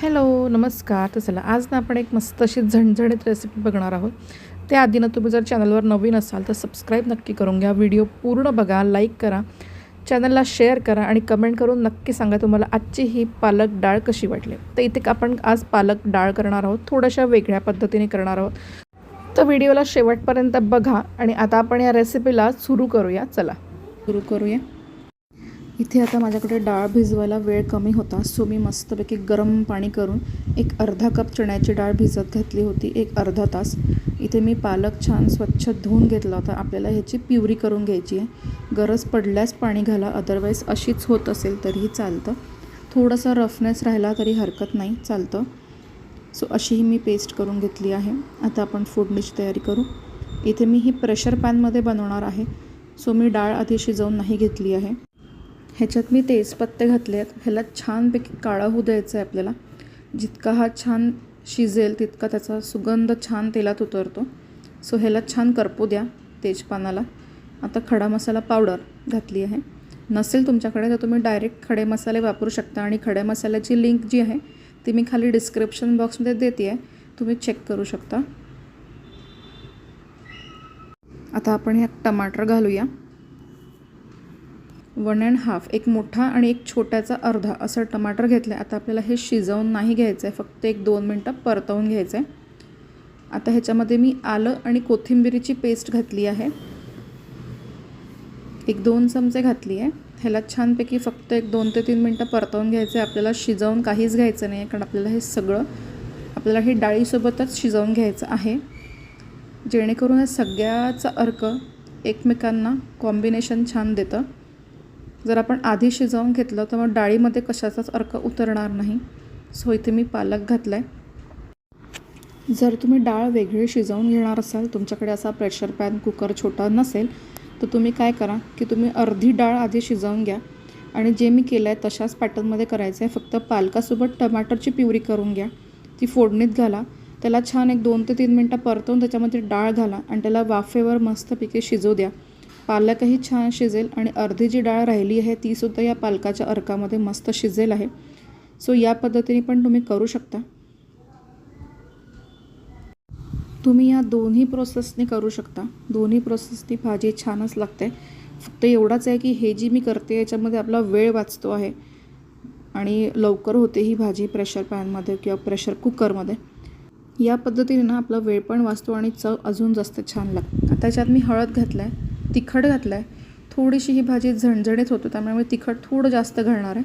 Hello नमस्कार. तर चला आज ना आपण एक मस्त अशी झणझणीत रेसिपी बघणार आहोत. त्याआधी ना तुम्ही जर चॅनलवर नवीन असाल तर सबस्क्राईब नक्की करून घ्या. व्हिडिओ पूर्ण बघा लाईक करा. चॅनलला शेअर करा आणि कमेंट करून नक्की सांगा तुम्हाला आजची ही पालक डाळ कशी वाटली. तर इथे आपण आज पालक डाळ करणार आहोत. थोड्याशा वेगळ्या पद्धतीने करणार आहोत. तर व्हिडिओला शेवटपर्यंत बघा आणि आता आपण या रेसिपीला सुरू करूया. चला. सुरू करूया. इथे आता माझ्याकडे डाळ भिजवायला वेळ कमी होता सो मी मस्तपैकी गरम पाणी करून एक अर्धा कप चण्याची डाळ भिजत घातली होती एक अर्धा तास. इथे मी पालक छान स्वच्छ धुवून घेतला होता. आपल्याला ह्याची प्युरी करून घ्यायची आहे. गरज पडल्यास पाणी घाला अदरवाईज अशीच होत असेल तरीही चालतं. थोडंसं रफनेस राहिला तरी हरकत नाही चालतं. सो अशीही मी पेस्ट करून घेतली आहे. आता आपण फोडणीची तयारी करू. इथे मी ही प्रेशर पॅनमध्ये बनवणार आहे. सो मी डाळ आधी शिजवून नाही घेतली आहे. ह्याच्यात मी तेजपत्ते घातले आहेत. ह्याला छानपैकी काळा होऊ द्यायचा आहे आपल्याला. जितका हा छान शिजेल तितका त्याचा सुगंध छान तेलात उतरतो. सो ह्याला छान करपू द्या तेजपानाला. आता खडा मसाला पावडर घातली आहे. नसेल तुमच्याकडे तर तुम्ही डायरेक्ट खडे मसाले वापरू शकता. आणि खड्या मसाल्याची लिंक जी आहे ती मी खाली डिस्क्रिप्शन बॉक्समध्ये देते आहे तुम्ही चेक करू शकता. आता आपण ह्यात टमाटर घालूया. वन अँड हाफ एक मोठा आणि एक छोट्याचा अर्धा असं टमाटर घेतलं आहे आता आपल्याला हे शिजवून नाही घ्यायचं आहे फक्त एक दोन मिनटं परतवून घ्यायचं आहे आता ह्याच्यामध्ये मी आलं आणि कोथिंबिरीची पेस्ट घातली आहे. एक दोन चमचे घातली आहे. ह्याला छानपैकी फक्त एक दोन ते तीन मिनटं परतवून घ्यायचं आहे आपल्याला शिजवून काहीच घ्यायचं नाही आहे कारण आपल्याला हे सगळं आपल्याला हे डाळीसोबतच शिजवून घ्यायचं आहे. जेणेकरून या सगळ्याचा अर्क एकमेकांना कॉम्बिनेशन छान देतं. जर आपण आधी शिजवून घेतलं तर मग डाळीमध्ये कशाचाच अर्क उतरणार नाही. सो इथे मी पालक घातला आहे जर तुम्ही डाळ वेगळी शिजवून घेणार असाल तुमच्याकडे असा प्रेशर पॅन कुकर छोटा नसेल तर तुम्ही काय करा की तुम्ही अर्धी डाळ आधी शिजवून घ्या. आणि जे मी केलं आहे तशाच पॅटर्नमध्ये करायचं आहे फक्त पालकासोबत टमाटरची प्युरी करून घ्या. ती फोडणीत घाला. त्याला छान एक दोन ते तीन मिनटं परतवून त्याच्यामध्ये डाळ घाला आणि त्याला वाफेवर मस्तपैकी शिजवू द्या. पालकही छान शिजेल आणि अर्धी जी डाळ राहिली आहे तीसुद्धा या पालकाच्या अर्कामध्ये मस्त शिजेल आहे. सो या पद्धतीने पण तुम्ही करू शकता. तुम्ही या दोन्ही प्रोसेसने करू शकता. दोन्ही प्रोसेसनी भाजी छानच लागते. फक्त एवढाच आहे की हे जी मी करते याच्यामध्ये आपला वेळ वाचतो आहे. आणि लवकर होते ही भाजी प्रेशर पॅनमध्ये किंवा प्रेशर कुकरमध्ये या पद्धतीने ना आपला वेळ पण वाचतो आणि चव अजून जास्त छान लागते. त्याच्यात मी हळद घातलं आहे तिखट घातलं आहे थोडीशी ही भाजी झणझणीत होतो त्यामुळे मी तिखट थोडं जास्त घालणार आहे.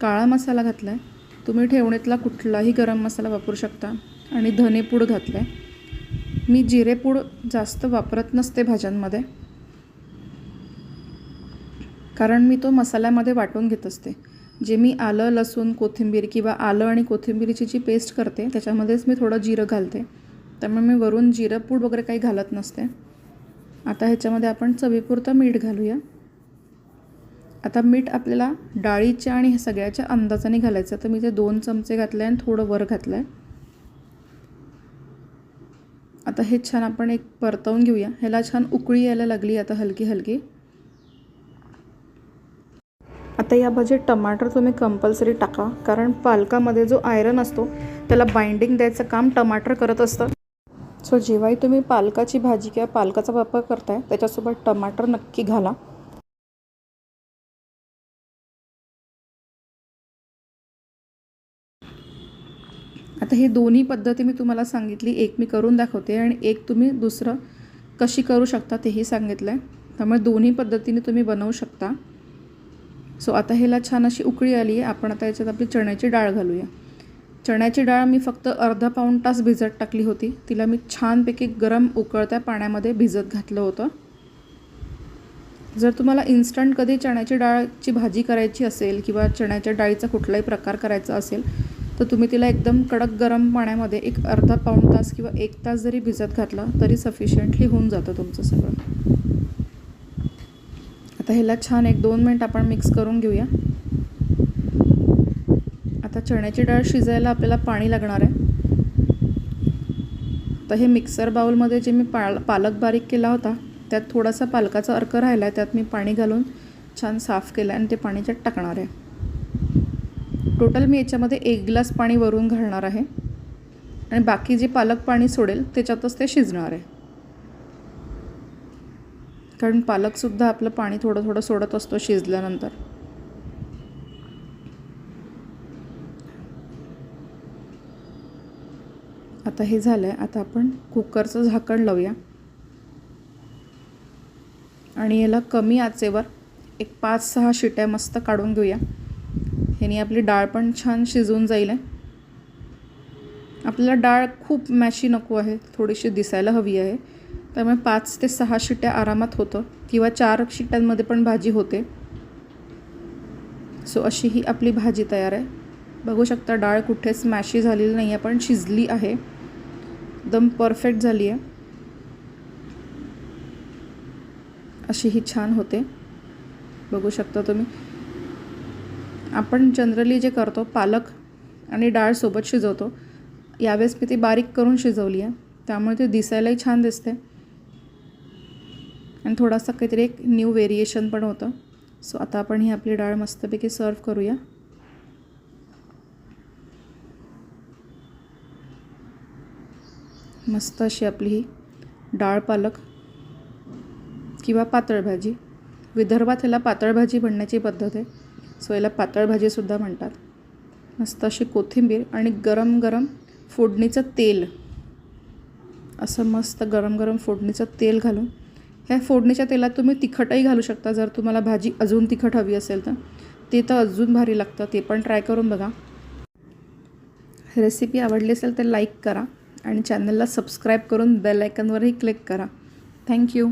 काळा मसाला घातला आहे तुम्ही ठेवणीतला कुठलाही गरम मसाला वापरू शकता. आणि धनेपूड घातलं आहे मी जिरेपूड जास्त वापरत नसते भाज्यांमध्ये. कारण मी तो मसाल्यामध्ये वाटून घेत असते. जे मी आलं लसूण कोथिंबीर किंवा आलं आणि कोथिंबीरीची जी पेस्ट करते त्याच्यामध्येच मी थोडं जिरं घालते. त्यामुळे मी वरून जिरं पूड वगैरे काही घालत नसते. आता ह्याच्यामध्ये आपण चवीपुरतं मीठ घालूया. आता मीठ आपल्याला डाळीच्या आणि सगळ्याच्या अंदाजाने घालायचं तर मी ते दोन चमचे घातले आणि थोडं वर घातलं आहे. आता हे छान आपण एक परतवून घेऊया. ह्याला छान उकळी यायला लागली आता हलकी हलकी. आता या भाजीत टमाटर तुम्ही कंपल्सरी टाका. कारण पालकामध्ये जो आयरन असतो त्याला बाइंडिंग द्यायचं काम टमाटर करत असतं. सो जेव्हाही तुम्ही पालकाची भाजी किंवा पालकाचा वापर करताय त्याच्यासोबत टमाटर नक्की घाला. आता हे दोन्ही पद्धती मी तुम्हाला सांगितली एक मी करून दाखवते आणि एक तुम्ही दुसरं कशी करू शकता तेही सांगितलं आहे त्यामुळे दोन्ही पद्धतीने तुम्ही बनवू शकता. सो आता ह्याला छान अशी उकळी आली आहे आपण आता याच्यात आपली चण्याची डाळ घालूया. चण्याची डाळ मी फक्त अर्धा पाऊण तास भिजत टाकली होती. तिला मी छानपैकी गरम उकळत्या पाण्यामध्ये भिजत घातलं होतं. जर तुम्हाला इन्स्टंट कधी चण्याची डाळची भाजी करायची असेल किंवा चण्याच्या डाळीचा कुठलाही प्रकार करायचा असेल तर तुम्ही तिला एकदम कडक गरम पाण्यामध्ये एक अर्धा पाऊण तास किंवा एक तास जरी भिजत घातला तरी सफिशियंटली होऊन जातं तुमचं सगळं. आता ह्याला छान एक दोन मिनट आपण मिक्स करून घेऊया. आता चण्याची डाळ शिजायला आपल्याला पाणी लागणार आहे. तर हे मिक्सर बाउलमध्ये जे मी पाल पालक बारीक केला होता त्यात थोडासा पालकाचा अर्क राहिला आहे त्यात मी पाणी घालून छान साफ केलं आणि ते पाणी त्यात टाकणार आहे. टोटल मी याच्यामध्ये एक ग्लास पाणी वरून घालणार आहे. आणि बाकी जे पालक पाणी सोडेल त्याच्यातच ते शिजणार आहे. कारण पालकसुद्धा आपलं पाणी थोडं थोडं सोडत असतो शिजल्यानंतर. आता हे झालं आहे आता आपण कुकरचं झाकण लावूया. आणि याला कमी आचेवर एक पाच सहा शिट्या मस्त काढून घेऊया. ह्यानी आपली डाळ पण छान शिजून जाईल. आहे आपल्याला डाळ खूप मॅशी नको आहे. थोडीशी दिसायला हवी आहे. त्यामुळे पाच ते सहा शिट्या आरामात होतं. किंवा चार शिट्यांमध्ये पण भाजी होते. सो अशी ही आपली भाजी तयार आहे. बघू शकता डाळ कुठेच मॅशी झालेली नाही आहे पण शिजली आहे. एकदम परफेक्ट झाली आहे. अशी ही छान होते. बघू शकता तुम्ही. आपण जनरली जे करतो पालक आणि डाळ सोबत शिजवतो. यावेळेस मी ती बारीक करून शिजवली आहे. त्यामुळे ती दिसायलाही छान दिसते. आणि थोडासा काहीतरी एक न्यू व्हेरिएशन पण होतं. सो आता आपण ही आपली डाळ मस्तपैकी सर्व करूया. मस्त अशी आपली ही डाळ पालक किंवा पातळ भाजी विदर्भात ह्याला पातळ भाजी बनण्याची पद्धत आहे. सो याला पातळ भाजीसुद्धा म्हणतात. मस्त अशी कोथिंबीर आणि गरम गरम फोडणीचं तेल. असं मस्त गरम गरम फोडणीचं तेल घालून. ह्या फोडणीच्या तेलात तुम्ही तिखटही घालू शकता. जर तुम्हाला भाजी अजून तिखट हवी असेल तर. ते तर अजून भारी लागतं. ते पण ट्राय करून बघा. रेसिपी आवडली असेल तर लाईक करा. आणि चॅनलला सबस्क्राईब करून बेल आयकनवरही क्लिक करा. Thank you